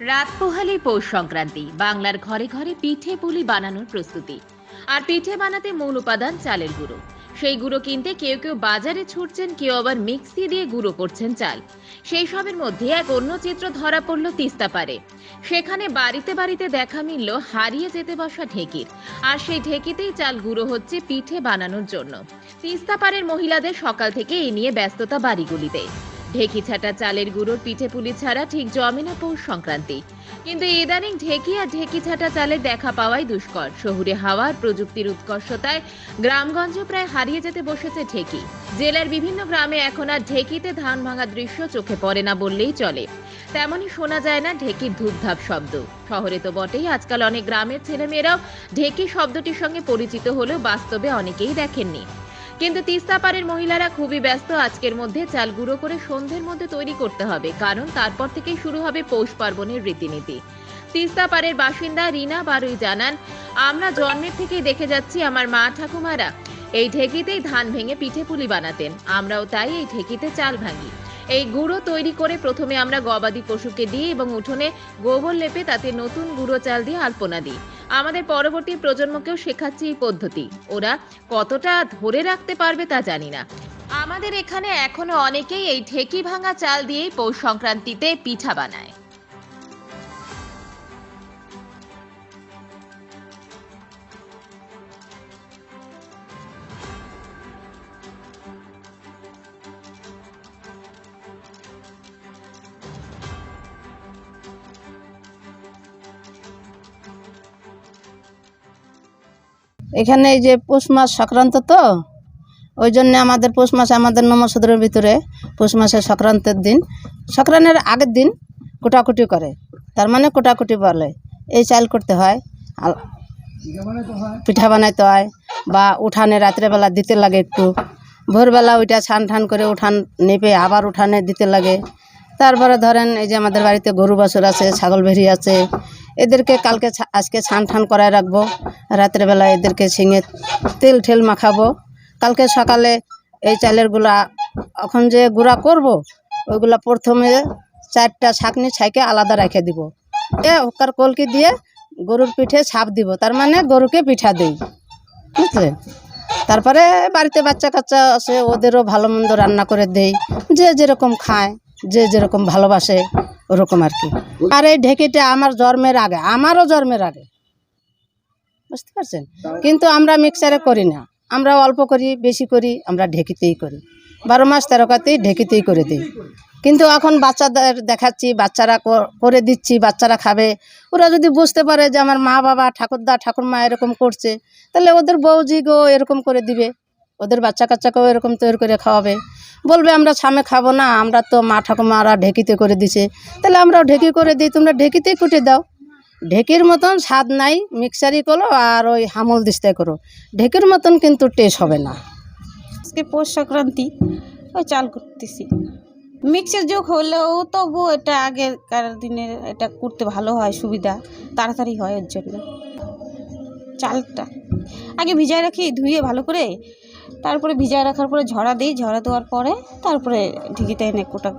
রাত পোহালেই পৌষ সংক্রান্তি, বাংলার ঘরে ঘরে পিঠে পুলি বানানোর প্রস্তুতি। আর পিঠে বানাতে মূল উপাদান চালের গুঁড়ো। সেই গুঁড়ো কিনতে কেউ কেউ বাজারে ছুটছেন, কেউ আবার মিক্সি দিয়ে গুঁড়ো করছেন চাল। সেই সবের মধ্যে এক অন্য চিত্র ধরা পড়ল তিস্তা পারে সেখানে বাড়িতে বাড়িতে দেখা মিলল হারিয়ে যেতে বসা ঢেকির। আর সেই ঢেকিতেই চাল গুঁড়ো হচ্ছে পিঠে বানানোর জন্য। তিস্তা পাড়ের মহিলাদের সকাল থেকে এই নিয়ে ব্যস্ততা বাড়িগুলিতে। ঢেকি ছাটা চালের গুঁড়োর পিঠে পুলি ছাড়া ঠিক জমে না পৌষ সংক্রান্তি। কিন্তু ইদানিং ঢেকি আর ঢেকি ছাটা চালের দেখা পাওয়াই দুষ্কর। শহুরে হাওয়ার প্রযুক্তির উৎকর্ষতায় গ্রামগঞ্জ প্রায় হারিয়ে যেতে বসেছে ঢেকি। জেলার বিভিন্ন গ্রামে এখন আর ঢেকিতে ধান ভাঙা দৃশ্য চোখে পড়ে না বললেই চলে। তেমনই শোনা যায় না ঢেকির ধূপধাপ শব্দ। শহরে তো বটেই, আজকাল অনেক গ্রামের ছেলেমেয়েরাও ঢেকি শব্দটির সঙ্গে পরিচিত হলেও বাস্তবে অনেকেই দেখেননি। কিন্তু তিস্তা পারের মহিলারা খুবই ব্যস্ত আজকের মধ্যে। চাল গুঁড়ো করে সন্ধ্যের মধ্যে তৈরি করতে হবে, কারণ তারপর থেকেই শুরু হবে পৌষ পার্বণের রীতিনীতি। তিস্তা পারের বাসিন্দা রিনা বারুই জানান, আমরা জন্মের থেকেই দেখে যাচ্ছি আমার মা ঠাকুমারা। এই ঢেকিতেই ধান ভেঙে পিঠে পুলি বানাতেন। আমরাও তাই এই ঢেকিতে চাল ভাঙি। এই গুঁড়ো তৈরি করে প্রথমে আমরা গবাদি পশুকে দিই এবং উঠোনে গোবর লেপে তাতে নতুন গুঁড়ো চাল দিয়ে আলপনা দিই। আমাদের পরবর্তী প্রজন্মকেও শেখাচ্ছি এই পদ্ধতি। ওরা কতটা ধরে রাখতে পারবে তা জানি না। আমাদের এখানে এখনও অনেকেই এই ঢেকি ভাঙা চাল দিয়েই পৌষ সংক্রান্তিতে পিঠা বানায়। এখানে এই যে পৌষ মাস সংক্রান্ত তো, ওই জন্য আমাদের পৌষ মাসে আমাদের নমসূদ্রের ভিতরে পৌষ মাসের সংক্রান্তের দিন। সংক্রান্তের আগের দিন কুটাকুটি করে, তার মানে কুটাকুটি বলে। এই চাল করতে হয় পিঠা বানাইতে হয়, বা উঠানে রাত্রেবেলা দিতে লাগে একটু। ভোরবেলা ওইটা ছান ঠান করে উঠান নেপে আবার উঠানে দিতে লাগে। তারপরে ধরেন এই যে আমাদের বাড়িতে গরু বাছুর আছে, ছাগল ভেড়ি আছে এদেরকে কালকে আজকে ছান ঠান করায় রাখব। রাত্রেবেলা এদেরকে ছিঙে তেল ঠেল মাখাবো। কালকে সকালে এই চালেরগুলা এখন যে গুঁড়া করব, ওইগুলা প্রথমে চারটা ছাকনি ছাইকে আলাদা রেখে দিব। এ ওকার কলকি দিয়ে গরুর পিঠে ছাপ দিব, তার মানে গরুকে পিঠা দিই। বুঝলে? তারপরে বাড়িতে বাচ্চা কাচ্চা আছে, ওদেরও ভালো মন্দ রান্না করে দেই। যে যেরকম খায়, যে যেরকম ভালোবাসে ওরকম আর কি। আর এই ঢেকিটা আমার জন্মের আগে, আমারও জন্মের আগে। বুঝতে পারছেন? কিন্তু আমরা মিক্সারে করি না। আমরা অল্প করি, বেশি করি, আমরা ঢেকিতেই করি। বারো মাস তেরোকাতেই ঢেকিতেই করে দিই। কিন্তু এখন বাচ্চাদের দেখাচ্ছি, বাচ্চারা করে দিচ্ছি, বাচ্চারা খাবে। ওরা যদি বুঝতে পারে যে আমার মা বাবা, ঠাকুরদা, ঠাকুরমা এরকম করছে, তাহলে ওদের বৌজি গো এরকম করে দিবে। ওদের বাচ্চা কাচ্চাকেও এরকম তৈরি করে খাওয়াবে। বলবে, আমরা সামে খাব না, আমরা তো মা ঠাকুমারা ঢেকিতে করে দিছে। তাহলে আমরাও ঢেকি করে দিই, তোমরা ঢেকিতেই কুটে দাও। ঢেকির মতন স্বাদ নাই মিক্সারি করো আর ওই হামল দিস্তায় করো। ঢেকির মতন কিন্তু টেস্ট হবে না। আজকে পৌষ সংক্রান্তি, ওই চাল করতেছি মিক্সের যুগ হলেও তবু এটা আগেরকার দিনের এটা করতে ভালো হয়, সুবিধা, তাড়াতাড়ি হয় ওর জন্য। চালটা আগে ভিজায় রাখি, ধুয়ে ভালো করে তারপরে ভিজায় রাখার পরে ঝরা দিই ঝরা দেওয়ার পরে তারপরে ঢিকিতে এনে কোটা